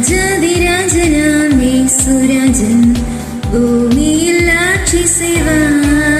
രാജാതിരാജനാം നീ സുരാജൻ. ഭൂമിയിൽ ആക്ഷി സേവാ.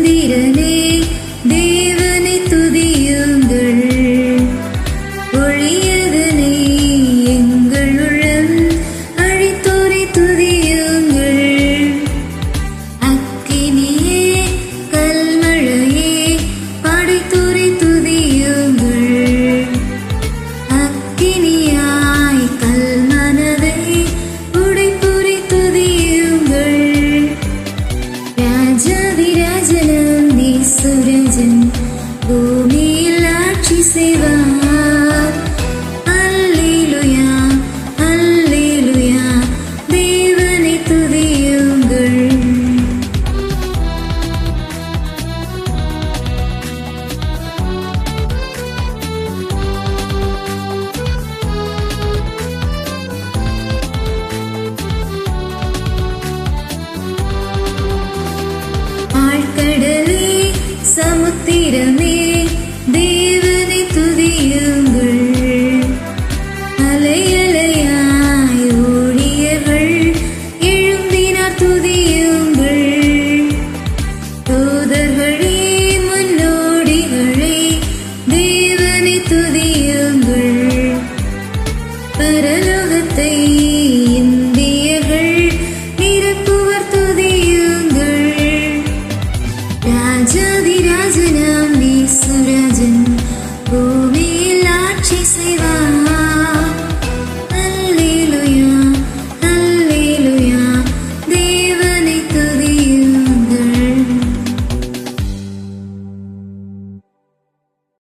You. need